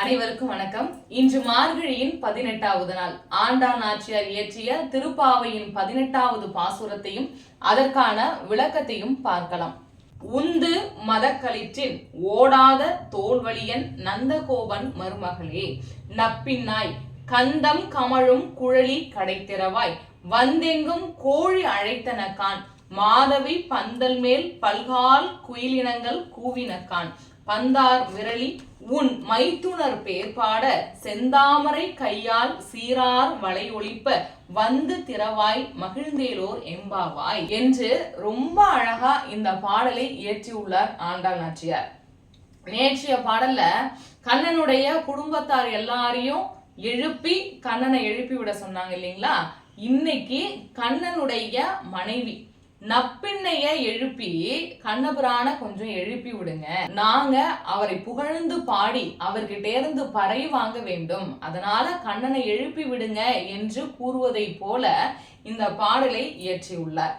அனைவருக்கும் வணக்கம். இன்று மார்கழியின் பதினெட்டாவது நாள். ஆண்டான் நாச்சியார் இயற்றிய திருப்பாவையின் பதினெட்டாவது பாசுரத்தையும் அதற்கான விளக்கத்தையும் பார்க்கலாம். உந்து மதக்களிற்றின் ஓடாத தோல்வழியன் நந்தகோபன் மருமகளே நப்பின்னாய் கந்தம் கமழும் குழலி கடைத்திறவாய் வந்தெங்கும் கோழி அழைத்தனக்கான் மாதவி பந்தல் மேல் பல்கால் குயிலினங்கள் கூவினக்கான் பந்தார் விரலி உன் மைத்துனர் பேர் பாட செந்தாமரை கையால் சீரார் வளை ஒழிப்ப வந்து திறவாய் மகிழ்ந்தேலோர் எம்பாவாய் என்று ரொம்ப அழகா இந்த பாடலை இயற்றியுள்ளார் ஆண்டாள் நாச்சியார். நேற்றைய பாடல்ல கண்ணனுடைய குடும்பத்தார் எல்லாரையும் எழுப்பி கண்ணனை எழுப்பி விட சொன்னாங்க இல்லைங்களா? இன்னைக்கு கண்ணனுடைய மனைவி நப்பிண்ணைய எழுப்பி கண்ணபுரான கொஞ்சம் எழுப்பி விடுங்க. நாங்க அவரை புகழ்ந்து பாடி அவர்கிட்ட இருந்து பறை வாங்க வேண்டும். அதனால கண்ணனை எழுப்பி விடுங்க என்று கூறுவதை போல இந்த பாடலை இயற்றியுள்ளார்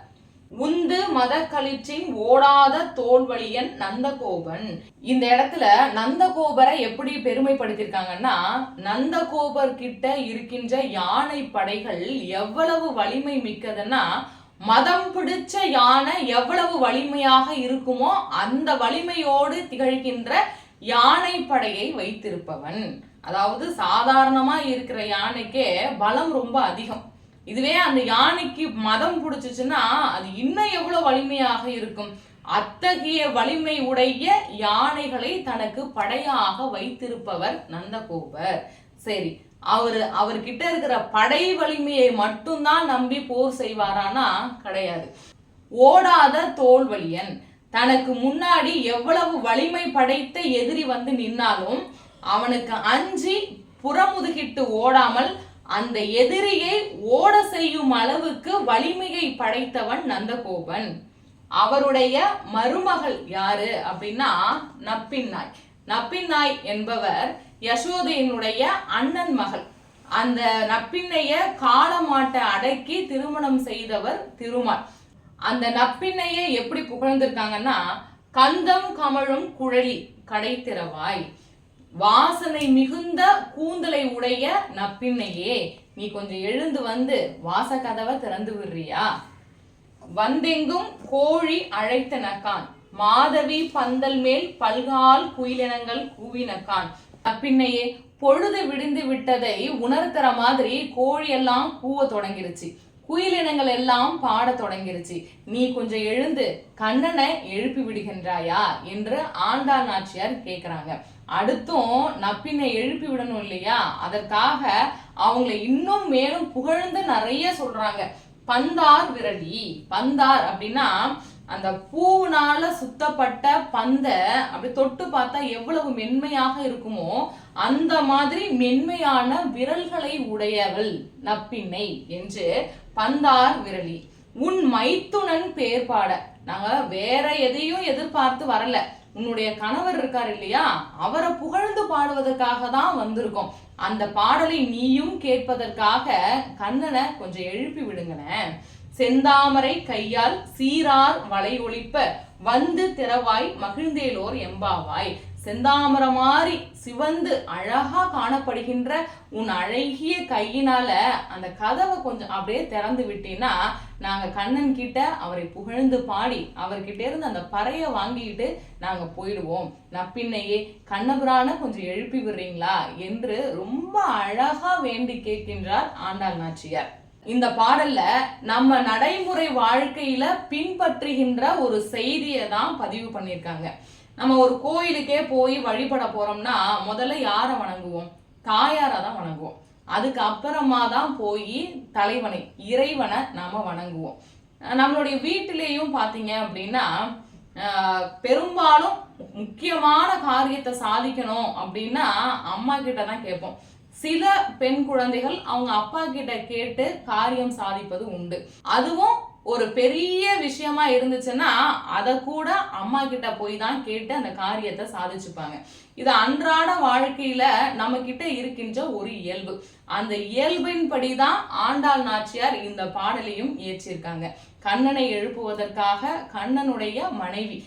உந்து மத களிற்றின் ஓடாத தோல்வழியன் நந்தகோபன். இந்த இடத்துல நந்தகோபரை எப்படி பெருமைப்படுத்தியிருக்காங்கன்னா நந்தகோபர் கிட்ட இருக்கின்ற யானை படைகள் எவ்வளவு வலிமை மிக்கதுன்னா மதம் பிடிச்ச யானை எவ்வளவு வலிமையாக இருக்குமோ அந்த வலிமையோடு திகழ்கின்ற யானை படையை வைத்திருப்பவன். அதாவது சாதாரணமா இருக்கிற யானைக்கே பலம் ரொம்ப அதிகம். இதுவே அந்த யானைக்கு மதம் பிடிச்சிச்சுன்னா அது இன்னும் எவ்வளவு வலிமையாக இருக்கும். அத்தகைய வலிமை உடைய யானைகளை தனக்கு படையாக வைத்திருப்பவர் நந்தகோபர். சரி அவரு அவர்கிட்ட இருக்கிற படை வலிமையை மட்டும்தான் நம்பி போர் செய்வாரானா கிடையாது. ஓடாத தோல்வலியன் தனக்கு முன்னாடி எவ்வளவு வலிமை படைத்த எதிரி வந்து நின்னாலும் அவனுக்கு அஞ்சி புறமுதுகிட்டு ஓடாமல் அந்த எதிரியை ஓட செய்யும் அளவுக்கு வலிமையை படைத்தவன் நந்தகோபன். அவருடைய மருமகள் யாரு அப்படின்னா நப்பின் நாய். நப்பின்னாய் என்பவர் யசோதையினுடைய அண்ணன் மகள். அந்த நப்பிண்ணைய காலமாட்டை அடக்கி திருமணம் செய்தவர் திருமால். அந்த நப்பின்னையை எப்படி புகழ்ந்திருக்காங்கன்னா கந்தம் கமழும் குழலி கடைத்திறவாய் வாசனை மிகுந்த கூந்தலை உடைய நப்பின்னையே நீ கொஞ்சம் எழுந்து வந்து வாச கதவை திறந்து விடுறியா? வந்தெங்கும் கோழி அழைத்த நக்கான் மாதவி பந்தல் மேல் பல்கால் குயிலினங்கள் கூவினக்கான் பின்னையே பொழுது விடிந்து விட்டதை உணர்த்துற மாதிரி கோழி எல்லாம் கூவ தொடங்கிருச்சு. குயிலினங்கள் எல்லாம் பாட தொடங்கிருச்சு. நீ கொஞ்சம் எழுந்து கண்ணனை எழுப்பி விடுகின்றாயா என்று ஆண்டாள் நாச்சியார் கேக்குறாங்க. அடுத்தும் நப்பினை எழுப்பி விடணும் இல்லையா? அதற்காக அவங்களை இன்னும் மேலும் புகழ்ந்து நிறைய சொல்றாங்க. பந்தார் விரலி. பந்தார் அப்படின்னா அந்த பூனால சுத்தப்பட்ட பந்த அப்படி தொட்டு பார்த்தா எவ்வளவு மென்மையாக இருக்குமோ அந்த மாதிரி மென்மையான விரல்களை உடையவள் நப்பின்னை என்று பந்தார் விரலி. உன் மைத்துனன் பேர் பாட. நாங்க வேற எதையும் எதிர்பார்த்து வரல. உன்னுடைய கணவர் இருக்கார் இல்லையா? அவரை புகழ்ந்து பாடுவதற்காக தான் வந்திருக்கோம். அந்த பாடலை நீயும் கேட்பதற்காக கண்ணனை கொஞ்சம் எழுப்பி விடுங்களேன். செந்தாமரை கையால் சீரார் வளை ஒழிப்ப வந்து திறவாய் மகிழ்ந்தேலோர் எம்பாவாய். செந்தாமரை மாதிரி சிவந்து அழகா காணப்படுகின்ற உன் அழகிய கையினால அந்த கதவை கொஞ்சம் அப்படியே திறந்து விட்டீங்கன்னா நாங்க கண்ணன் கிட்ட அவரை புகழ்ந்து பாடி அவர்கிட்ட இருந்து அந்த பறைய வாங்கிட்டு நாங்க போயிடுவோம். நப்பின்னையே கண்ணபுரான கொஞ்சம் எழுப்பி விடுறீங்களா? என்று ரொம்ப அழகா வேண்டி கேட்கின்றார் ஆண்டாள் நாச்சியார். இந்த பாடல்ல நம்ம நடைமுறை வாழ்க்கையில பின்பற்றுகின்ற ஒரு செய்தியை தான் பதிவு பண்ணியிருக்காங்க. நம்ம ஒரு கோயிலுக்கே போய் வழிபட போறோம்னா முதல்ல யாரை வணங்குவோம்? தாயாரை தான் வணங்குவோம். அதுக்கு அப்புறமா தான் போய் தலைவனை இறைவனை நாம வணங்குவோம். நம்மளுடைய வீட்டிலேயும் பார்த்தீங்க அப்படின்னா பெரும்பாலும் முக்கியமான காரியத்தை சாதிக்கணும் அப்படின்னா அம்மா கிட்ட தான் கேட்போம். சில பெண் குழந்தைகள் அவங்க அப்பா கிட்ட கேட்டு காரியம் சாதிப்பது உண்டு. அதுவும் ஒரு பெரிய விஷயமா இருந்துச்சுன்னா அதை கூட அம்மா கிட்ட போய் தான் கேட்டு அந்த காரியத்தை சாதிச்சுப்பாங்க. இது அன்றாட வாழ்க்கையில நம்ம கிட்ட இருக்கின்ற ஒரு இயல்பு. அந்த இயல்பின்படி தான் ஆண்டாள் நாச்சியார் இந்த பாடலையும் இயற்றியிருக்காங்க கண்ணனை எழுப்புவதற்காக கண்ணனுடைய மனைவி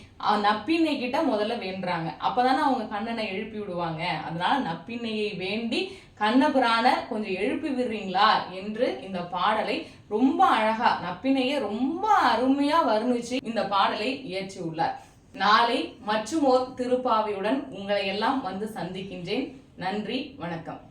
நப்பின்னை கிட்ட முதல்ல வேண்டுறாங்க. அப்பதானே அவங்க கண்ணனை எழுப்பி விடுவாங்க. அதனால நப்பின்னையை வேண்டி கண்ணபுரான கொஞ்சம் எழுப்பி விடுறீங்களா என்று இந்த பாடலை ரொம்ப அழகா நப்பினையை ரொம்ப அருமையா வர்ணிச்சு இந்த பாடலை இயற்றி உள்ளார் நாளை மற்றுமோர் திருப்பாவையுடன் உங்களை எல்லாம் வந்து சந்திக்கின்றேன். நன்றி வணக்கம்.